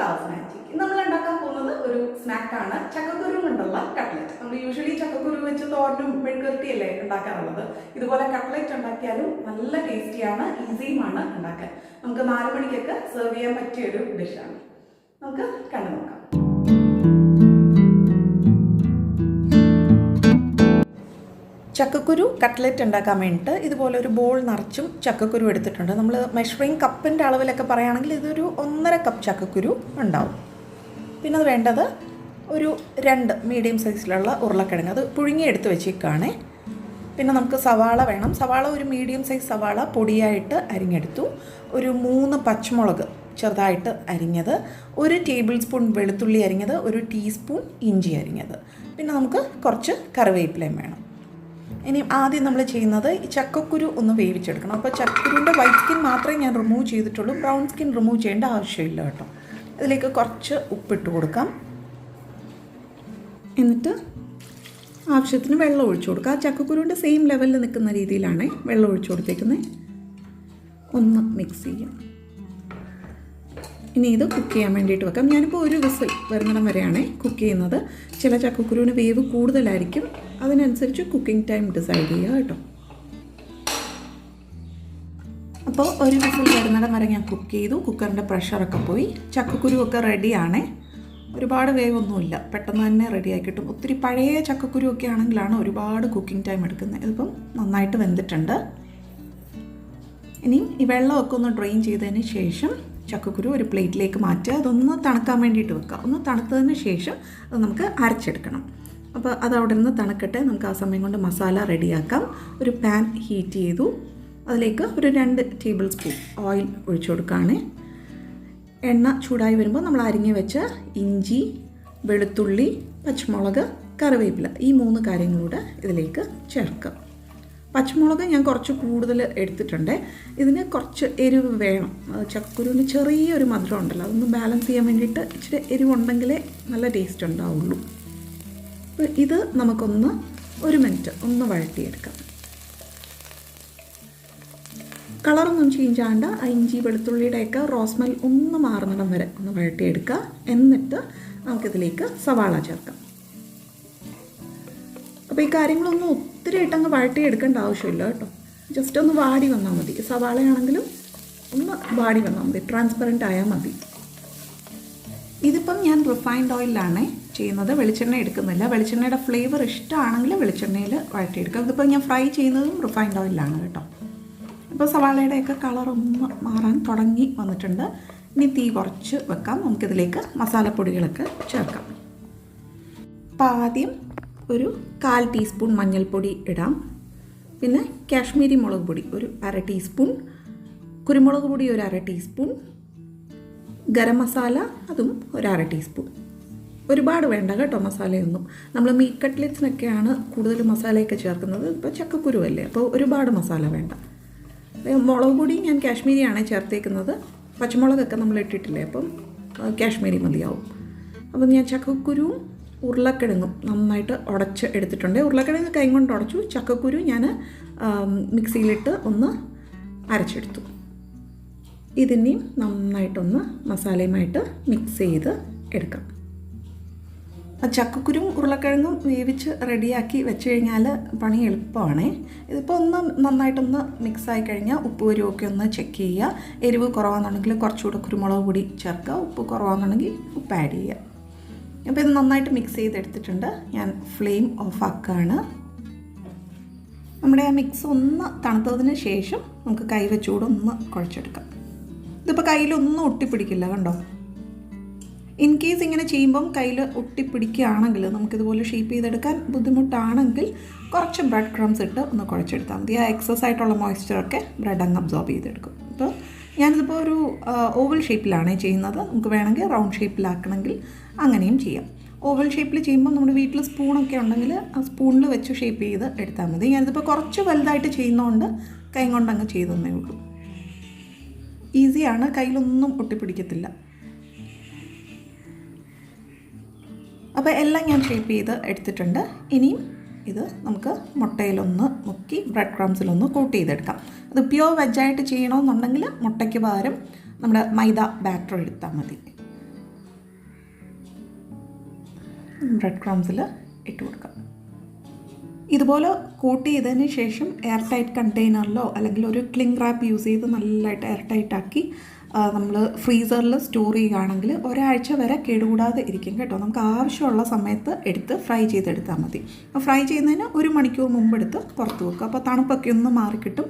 കാസ് നമ്മൾ ഉണ്ടാക്കാൻ പോകുന്നത് ഒരു സ്നാക്കാണ് ചക്കക്കുരു കൊണ്ടുള്ള കട്ട്ലറ്റ് നമ്മൾ യൂഷ്വലി ചക്കക്കുരു വെച്ച് തോരനും മെഴുകുരട്ടിയല്ലേ ഉണ്ടാക്കാറുള്ളത്. ഇതുപോലെ കട്ട്ലറ്റ് ഉണ്ടാക്കിയാലും നല്ല ടേസ്റ്റിയാണ് ഈസിയുമാണ് ഉണ്ടാക്കാൻ. നമുക്ക് നാല് മണിക്കൊക്കെ സെർവ് ചെയ്യാൻ പറ്റിയ ഒരു ഡിഷാണ് നമുക്ക് കണ്ടു നോക്കാം ചക്കക്കുരു കട്ട്ലറ്റ് ഉണ്ടാക്കാൻ വേണ്ടിയിട്ട് ഇതുപോലെ ഒരു ബോൾ നിറച്ചും ചക്കക്കുരു എടുത്തിട്ടുണ്ട്. നമ്മൾ മെഷറിങ് കപ്പിന്റെ അളവിലൊക്കെ പറയുകയാണെങ്കിൽ ഇതൊരു ഒന്നര കപ്പ് ചക്കക്കുരു ഉണ്ടാവും. പിന്നെ അത് വേണ്ടത് ഒരു രണ്ട് മീഡിയം സൈസിലുള്ള ഉരുളക്കിഴങ്ങ്. അത് പുഴുങ്ങി എടുത്ത് വെച്ചേക്കാണേ. പിന്നെ നമുക്ക് സവാള വേണം. സവാള ഒരു മീഡിയം സൈസ് സവാള പൊടിയായിട്ട് അരിഞ്ഞെടുത്തു. ഒരു മൂന്ന് പച്ചമുളക് ചെറുതായിട്ട് അരിഞ്ഞത്. ഒരു ടേബിൾ സ്പൂൺ വെളുത്തുള്ളി അരിഞ്ഞത്. ഒരു ടീസ്പൂൺ ഇഞ്ചി അരിഞ്ഞത്. പിന്നെ നമുക്ക് കുറച്ച് കറിവേപ്പിലയും വേണം. ഇനി ആദ്യം നമ്മൾ ചെയ്യുന്നത് ഈ ചക്കക്കുരു ഒന്ന് വേവിച്ചെടുക്കണം. അപ്പോൾ ചക്കക്കുരുവിന്റെ വൈറ്റ് സ്കിൻ മാത്രമേ ഞാൻ റിമൂവ് ചെയ്തിട്ടുള്ളൂ. ബ്രൗൺ സ്കിൻ റിമൂവ് ചെയ്യേണ്ട ആവശ്യമില്ല കേട്ടോ. ഇതിലേക്ക് കുറച്ച് ഉപ്പിട്ട് കൊടുക്കാം. എന്നിട്ട് ആവശ്യത്തിന് വെള്ളം ഒഴിച്ചു കൊടുക്കുക. ആ ചക്കക്കുരുവിന്റെ സെയിം ലെവലിൽ നിൽക്കുന്ന രീതിയിലാണ് വെള്ളം ഒഴിച്ചു കൊടുത്തേക്കുന്നത് ഒന്ന് മിക്സ് ചെയ്യാം ഇനി ഇത് കുക്ക് ചെയ്യാൻ വേണ്ടിയിട്ട് വെക്കാം. ഞാനിപ്പോൾ ഒരു വിസിൽ വരുന്നിടം വരെയാണ് കുക്ക് ചെയ്യുന്നത്. ചില ചക്കക്കുരുവിന് വേവ് കൂടുതലായിരിക്കും. അതിനനുസരിച്ച് കുക്കിംഗ് ടൈം ഡിസൈഡ് ചെയ്യുക കേട്ടോ. അപ്പോൾ ഒരു വിസിൽ വരുന്നിടം വരെ ഞാൻ കുക്ക് ചെയ്തു. കുക്കറിന്റെ പ്രഷറൊക്കെ പോയി. ചക്കക്കുരുവൊക്കെ റെഡിയാണ് ഒരുപാട് വേവൊന്നുമില്ല. പെട്ടെന്ന് തന്നെ റെഡിയായി കിട്ടും. ഒത്തിരി പഴയ ചക്കക്കുരുവൊക്കെ ആണെങ്കിലാണ് ഒരുപാട് കുക്കിംഗ് ടൈം എടുക്കുന്നത്. ഇതിപ്പം നന്നായിട്ട് വെന്തിട്ടുണ്ട്. ഇനിയും ഈ വെള്ളമൊക്കെ ഒന്ന് ഡ്രെയിൻ ചെയ്തതിന് ശേഷം ചക്കക്കുരു ഒരു പ്ലേറ്റിലേക്ക് മാറ്റുക അതൊന്ന് തണുക്കാൻ വേണ്ടിയിട്ട് വെക്കുക. ഒന്ന് തണുത്തതിന് ശേഷം അത് നമുക്ക് അരച്ചെടുക്കണം. അപ്പോൾ അത് അവിടെ നിന്ന് തണുക്കട്ടെ. നമുക്ക് ആ സമയം കൊണ്ട് മസാല റെഡിയാക്കാം. ഒരു പാൻ ഹീറ്റ് ചെയ്തു. അതിലേക്ക് ഒരു രണ്ട് ടേബിൾ സ്പൂൺ ഓയിൽ ഒഴിച്ചു കൊടുക്കുകയാണ്. എണ്ണ ചൂടായി വരുമ്പോൾ നമ്മൾ അരിഞ്ഞ് വെച്ച ഇഞ്ചി വെളുത്തുള്ളി പച്ചമുളക് കറിവേപ്പില ഈ മൂന്ന് കാര്യങ്ങളൂടെ ഇതിലേക്ക് ചേർക്കുക പച്ചമുളക് ഞാൻ കുറച്ച് കൂടുതൽ എടുത്തിട്ടുണ്ട്. ഇതിന് കുറച്ച് എരിവ് വേണം. ചക്കുരുവിന് ചെറിയൊരു മധുരം ഉണ്ടല്ലോ അതൊന്ന് ബാലൻസ് ചെയ്യാൻ വേണ്ടിയിട്ട് ഇച്ചിരി എരിവുണ്ടെങ്കിലേ നല്ല ടേസ്റ്റ് ഉണ്ടാവുള്ളൂ. അപ്പോൾ ഇത് നമുക്കൊന്ന് ഒരു മിനിറ്റ് ഒന്ന് വഴട്ടിയെടുക്കാം കളറൊന്നും ചേഞ്ച് ആണ്ട ആ ഇഞ്ചി വെളുത്തുള്ളിയുടെയൊക്കെ റോസ്മെൽ ഒന്ന് മാറുന്നിടം വരെ ഒന്ന് വഴട്ടിയെടുക്കുക എന്നിട്ട് നമുക്കിതിലേക്ക് സവാള ചേർക്കാം. അപ്പോൾ ഈ കാര്യങ്ങളൊന്നും ഒത്തിരി ഇട്ടങ്ങ് വഴട്ടി എടുക്കേണ്ട ആവശ്യമില്ല കേട്ടോ. ജസ്റ്റ് ഒന്ന് വാടി വന്നാൽ മതി. സവാളയാണെങ്കിലും ഒന്ന് വാടി വന്നാൽ മതി. ട്രാൻസ്പെറന്റ് ആയാൽ മതി. ഇതിപ്പം ഞാൻ റിഫൈൻഡ് ഓയിലാണ് ചെയ്യുന്നത്. വെളിച്ചെണ്ണ എടുക്കുന്നില്ല. വെളിച്ചെണ്ണയുടെ ഫ്ലേവർ ഇഷ്ടമാണെങ്കിൽ വെളിച്ചെണ്ണയിൽ വഴറ്റിയെടുക്കുക ഇതിപ്പോൾ ഞാൻ ഫ്രൈ ചെയ്യുന്നതും റിഫൈൻഡ് ഓയിലാണ് കേട്ടോ. ഇപ്പോൾ സവാളയുടെയൊക്കെ കളർ ഒന്ന് മാറാൻ തുടങ്ങി വന്നിട്ടുണ്ട്. ഇനി തീ കുറച്ച് വെക്കാം. നമുക്കിതിലേക്ക് മസാലപ്പൊടികളൊക്കെ ചേർക്കാം. അപ്പോൾ ആദ്യം ഒരു കാൽ ടീസ്പൂൺ മഞ്ഞൾപ്പൊടി ഇടാം. പിന്നെ കാശ്മീരി മുളക് പൊടി ഒരു അര ടീസ്പൂൺ. കുരുമുളക് പൊടി ഒരു അര ടീസ്പൂൺ. ഗരം മസാല അതും ഒരു അര ടീസ്പൂൺ. ഒരുപാട് വേണ്ട കേട്ടോ മസാലയൊന്നും. നമ്മൾ മീറ്റ് കട്ട്ലറ്റ്സിനൊക്കെയാണ് കൂടുതൽ മസാലയൊക്കെ ചേർക്കുന്നത്. ഇപ്പോൾ ചക്കക്കുരു അല്ലേ അപ്പോൾ ഒരുപാട് മസാല വേണ്ട. മുളക് പൊടി ഞാൻ കാശ്മീരിയാണ് ചേർത്തേക്കുന്നത്. പച്ചമുളകൊക്കെ നമ്മൾ ഇട്ടിട്ടില്ലേ അപ്പം കാശ്മീരി മതിയാവും. അപ്പം ഞാൻ ചക്കക്കുരുവും ഉരുളക്കിഴങ്ങും നന്നായിട്ട് ഉടച്ച് എടുത്തിട്ടുണ്ട്. ഉരുളക്കിഴങ്ങ് കൈ കൊണ്ട് ഉടച്ചു. ചക്കക്കുരു ഞാൻ മിക്സിയിലിട്ട് ഒന്ന് അരച്ചെടുത്തു. ഇതിനെയും നന്നായിട്ടൊന്ന് മസാലയുമായിട്ട് മിക്സ് ചെയ്ത് എടുക്കാം. ചക്കക്കുരും ഉരുളക്കിഴങ്ങും വേവിച്ച് റെഡിയാക്കി വെച്ച് കഴിഞ്ഞാൽ പണി എളുപ്പമാണ്. ഇതിപ്പോൾ ഒന്ന് നന്നായിട്ടൊന്ന് മിക്സായി കഴിഞ്ഞാൽ ഉപ്പ് ഒക്കെ ഒന്ന് ചെക്ക് ചെയ്യുക. എരിവ് കുറവാണെന്നുണ്ടെങ്കിൽ കുറച്ചുകൂടെ കുരുമുളക് പൊടി ചേർക്കുക. ഉപ്പ് കുറവാണെന്നുണ്ടെങ്കിൽ ഉപ്പ് ആഡ് ചെയ്യുക. അപ്പോൾ ഇത് നന്നായിട്ട് മിക്സ് ചെയ്തെടുത്തിട്ടുണ്ട്. ഞാൻ ഫ്ലെയിം ഓഫ് ആക്കുകയാണ് നമ്മുടെ ആ മിക്സ് ഒന്ന് തണുത്തതിന് ശേഷം നമുക്ക് കൈ വെച്ചുകൂടൊന്ന് കുഴച്ചെടുക്കാം. ഇതിപ്പോൾ കയ്യിലൊന്നും ഒട്ടിപ്പിടിക്കില്ല കണ്ടോ? ഇൻ കേസ് ഇങ്ങനെ ചെയ്യുമ്പം കയ്യിൽ ഒട്ടിപ്പിടിക്കുകയാണെങ്കിൽ നമുക്കിതുപോലെ ഷേപ്പ് ചെയ്തെടുക്കാൻ ബുദ്ധിമുട്ടാണെങ്കിൽ കുറച്ച് ബ്രെഡ് ക്രംസ് ഇട്ട് ഒന്ന് കുഴച്ചെടുത്താൽ മതി. ആ എക്സസ് ആയിട്ടുള്ള മോയ്സ്ചറൊക്കെ ബ്രെഡ് അങ്ങ് അബ്സോർബ് ചെയ്തെടുക്കും. അപ്പോൾ ഞാനിതിപ്പോൾ ഒരു ഓവൽ ഷേപ്പിലാണ് ചെയ്യുന്നത്. നമുക്ക് വേണമെങ്കിൽ റൗണ്ട് ഷേപ്പിലാക്കണമെങ്കിൽ അങ്ങനെയും ചെയ്യാം. ഓവൽ ഷേപ്പിൽ ചെയ്യുമ്പോൾ നമ്മുടെ വീട്ടിൽ സ്പൂണൊക്കെ ഉണ്ടെങ്കിൽ ആ സ്പൂണിൽ വെച്ച് ഷേപ്പ് ചെയ്ത് എടുത്താൽ മതി. ഞാനിതിപ്പോൾ കുറച്ച് വലുതായിട്ട് ചെയ്യുന്നതുകൊണ്ട് കൈ കൊണ്ട് അങ്ങ് ചെയ്തതന്നേ ഉള്ളൂ. ഈസിയാണ്. കയ്യിലൊന്നും ഒട്ടിപ്പിടിക്കത്തില്ല. അപ്പോൾ എല്ലാം ഞാൻ ഷേപ്പ് ചെയ്ത് എടുത്തിട്ടുണ്ട്. ഇനിയും ഇത് നമുക്ക് മുട്ടയിലൊന്ന് മുക്കി ബ്രെഡ് ക്രംസിലൊന്ന് കോട്ട് ചെയ്തെടുക്കാം. അത് പ്യുവർ വെജായിട്ട് ചെയ്യണമെന്നുണ്ടെങ്കിൽ മുട്ടയ്ക്ക് പകരം നമ്മുടെ മൈദ ബാറ്റർ എടുത്താൽ മതി. ബ്രെഡ് ക്രംസിൽ ഇട്ട് കൊടുക്കാം. ഇതുപോലെ കോട്ട് ചെയ്തതിന് ശേഷം എയർ ടൈറ്റ് കണ്ടെയ്നറിലോ അല്ലെങ്കിൽ ഒരു ക്ലിംഗ് റാപ്പ് യൂസ് ചെയ്ത് നല്ലതായിട്ട് എയർ ടൈറ്റ് ആക്കി നമ്മൾ ഫ്രീസറിൽ സ്റ്റോർ ചെയ്യുകയാണെങ്കിൽ ഒരാഴ്ച വരെ കേടുകൂടാതെ ഇരിക്കും കേട്ടോ. നമുക്ക് ആവശ്യമുള്ള സമയത്ത് എടുത്ത് ഫ്രൈ ചെയ്തെടുത്താൽ മതി. അപ്പോൾ ഫ്രൈ ചെയ്യുന്നതിന് ഒരു മണിക്കൂർ മുമ്പ് എടുത്ത് പുറത്ത് വെക്കുക. അപ്പോൾ തണുപ്പൊക്കെ ഒന്ന് മാറിക്കിട്ടും.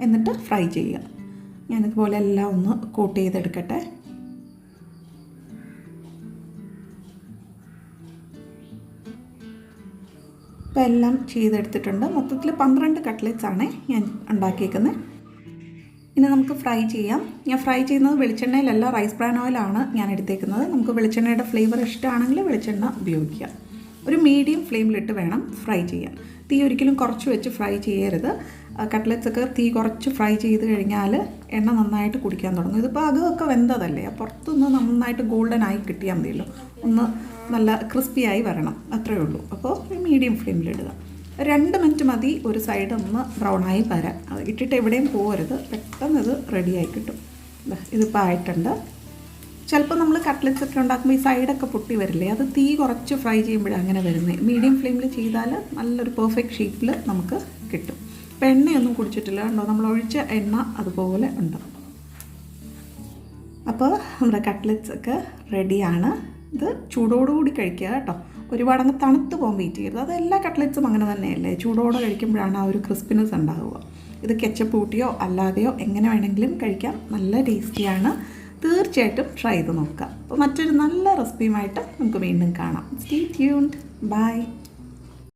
എന്നിട്ട് ഫ്രൈ ചെയ്യുക. ഞാനിതുപോലെ എല്ലാം ഒന്ന് കോട്ട് ചെയ്തെടുക്കട്ടെ. ഇപ്പം എല്ലാം ചെയ്തെടുത്തിട്ടുണ്ട്. മൊത്തത്തിൽ പന്ത്രണ്ട് കട്ട്ലറ്റ്സ് ആണ് ഞാൻ ഉണ്ടാക്കിയേക്കുന്നത് ഇനി നമുക്ക് ഫ്രൈ ചെയ്യാം. ഞാൻ ഫ്രൈ ചെയ്യുന്നത് വെളിച്ചെണ്ണയിലല്ല റൈസ് ബ്രാൻ ഓയിലാണ് ഞാൻ എടുത്തേക്കുന്നത്. നമുക്ക് വെളിച്ചെണ്ണയുടെ ഫ്ലേവർ ഇഷ്ടമാണെങ്കിൽ വെളിച്ചെണ്ണ ഉപയോഗിക്കാം. ഒരു മീഡിയം ഫ്ലെയിമിലിട്ട് വേണം ഫ്രൈ ചെയ്യാൻ. തീ ഒരിക്കലും കുറച്ച് വെച്ച് ഫ്രൈ ചെയ്യരുത്. കട്ട്ലറ്റ്സ് ഒക്കെ തീ കുറച്ച് ഫ്രൈ ചെയ്ത് കഴിഞ്ഞാൽ എണ്ണ നന്നായിട്ട് കുടിക്കാൻ തുടങ്ങും. ഇതിപ്പോൾ അകമൊക്കെ വെന്തതല്ലേ പുറത്തുനിന്ന് നന്നായിട്ട് ഗോൾഡൻ ആയി കിട്ടിയാൽ മതിയല്ലോ. ഒന്ന് നല്ല ക്രിസ്പിയായി വരണം അത്രയേ ഉള്ളൂ. അപ്പോൾ മീഡിയം ഫ്ലെയിമിലിടുക. രണ്ട് മിനിറ്റ് മതി ഒരു സൈഡ് ഒന്ന് ബ്രൗൺ ആയി വരാൻ. അത് ഇട്ടിട്ട് എവിടെയും പോകരുത് പെട്ടെന്ന് ഇത് റെഡിയായി കിട്ടും. ഇതിപ്പോൾ ആയിട്ടുണ്ട്. ചിലപ്പോൾ നമ്മൾ കട്ട്ലറ്റ്സ് ഒക്കെ ഉണ്ടാക്കുമ്പോൾ ഈ സൈഡൊക്കെ പൊട്ടി വരില്ലേ? അത് തീ കുറച്ച് ഫ്രൈ ചെയ്യുമ്പോഴാണ് അങ്ങനെ വരുന്നത് മീഡിയം ഫ്ലെയിമിൽ ചെയ്താൽ നല്ലൊരു പെർഫെക്റ്റ് ഷേപ്പിൽ നമുക്ക് കിട്ടും. അപ്പോൾ എണ്ണയൊന്നും കുടിച്ചിട്ടില്ല. കണ്ടോ? നമ്മൾ ഒഴിച്ച എണ്ണ അതുപോലെ ഉണ്ട്. അപ്പോൾ നമ്മുടെ കട്ട്ലറ്റ്സ് ഒക്കെ റെഡിയാണ് ഇത് ചൂടോടുകൂടി കഴിക്കുക കേട്ടോ. ഒരുപാട് അങ്ങ് തണുത്ത് പോകാൻ വെയിറ്റ് ചെയ്യരുത്. അത് എല്ലാ കട്ട്ലറ്റ്സും അങ്ങനെ തന്നെയല്ലേ? ചൂടോടെ കഴിക്കുമ്പോഴാണ് ആ ഒരു ക്രിസ്പിനെസ് ഉണ്ടാവുക. ഇത് കെച്ചപ്പ് കൂട്ടിയോ അല്ലാതെയോ എങ്ങനെ വേണമെങ്കിലും കഴിക്കാം. നല്ല ടേസ്റ്റിയാണ് തീർച്ചയായിട്ടും ട്രൈ ചെയ്ത് നോക്കുക. അപ്പോൾ മറ്റൊരു നല്ല റെസിപ്പിയുമായിട്ട് നമുക്ക് വീണ്ടും കാണാം. Stay tuned by